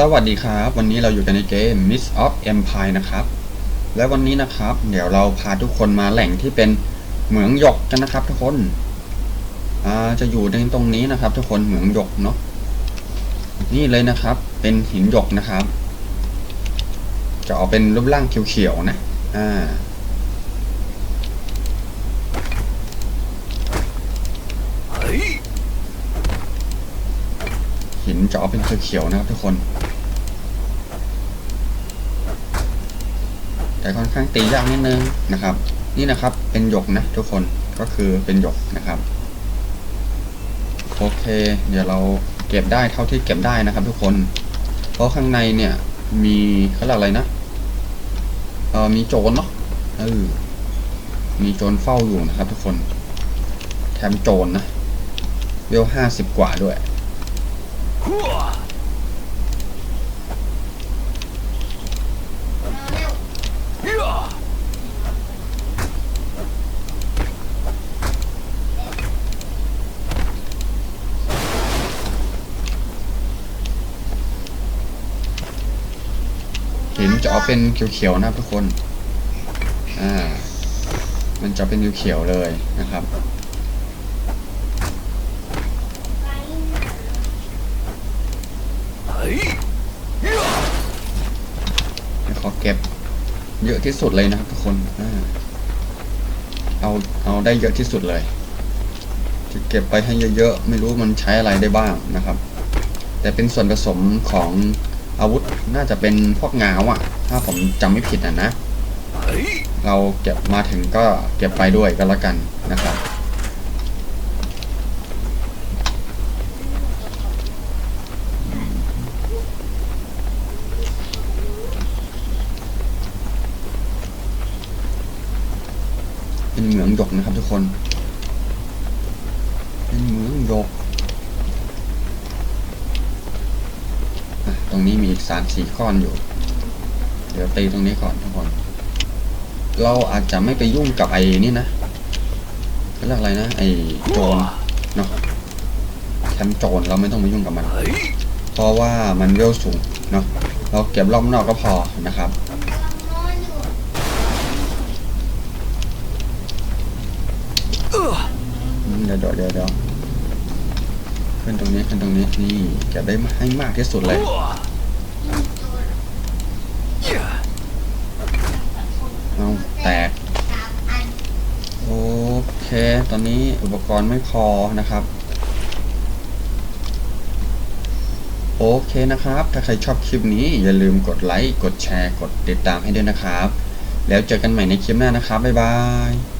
สวัสดีครับ วันนี้เราอยู่กันในเกม Mist of Empire นะครับ และวันนี้นะครับ เดี๋ยวเราพาทุกคนมาแหล่งที่เป็นเหมืองหยกกันนะครับ ทุกคนจะอยู่ในตรงนี้นะครับ ทุกคนเหมืองหยกเนาะนี่เลยนะครับ เป็นหินหยกนะครับ จะออกเป็นรูปร่างเขียวๆนะอ่าหินจะออกเป็นเขียวๆนะครับทุกคน แต่ค่อนข้างตียากนิดนึงนะครับ นี่นะครับเป็นหยกนะทุกคนก็คือเป็นหยกนะครับโอเค เดี๋ยวเราเก็บได้เท่าที่เก็บได้นะครับ ทุกคน เพราะข้างในเนี่ย มีเขาเรียกอะไรนะเออมีโจรเนาะเออมีโจรเฝ้าอยู่นะครับ ทุกคนแถมโจรนะเวลห้าสิบกว่าด้วย หินจะเอาเป็นเขียวๆนะครับทุกคน อ่า มันจะเป็นเขียวๆเลยนะครับเดี๋ยขอเก็บเยอะที่สุดเลยนะครับทุกคน อ่า เอา เอาได้เยอะที่สุดเลย จะเก็บไปให้เยอะๆ ไม่รู้มันใช้อะไรได้บ้างนะครับ แต่เป็นส่วนผสมของ อาวุธน่าจะเป็นพวกงาวอะ่ะ ถ้าผมจำไม่ผิดอะนะ เราเก็บมาถึงก็เก็บไปด้วยก็แล้วกันนะครับ เป็นเหมืองหยกนะครับทุกคน เป็นเหมืองหยกอะต รงนี้มีอีกสามสี่ก้อนอยู่ เดี๋ยวตีตรงนี้ก่อนทุกคน เราอาจจะไม่ไปยุ่งกับไอ้นี่นะเรียกอะไรนะ ไอ้โจรเนาะแคมป์โจรเราไม่ต้องไปยุ่งกับมัน เพราะว่ามันเวลสูงเนาะเราเก็บรอบนอกก็พอนะครับเดี๋ยวเดี๋ยวเดี๋ยว ขึ้นตรงนี้ขึ้นตรงนี้นี่เก็บได้ให้มากที่สุดเลยเอาแตกโอเค ตอนนี้อุปกรณ์ไม่พอนะครับ โอเคนะครับ ถ้าใครชอบคลิปนี้อย่าลืมกดไลค์ กดแชร์ กดติดตามให้ด้วยนะครับ แล้วเจอกันใหม่ในคลิปหน้านะครับ บ๊ายบาย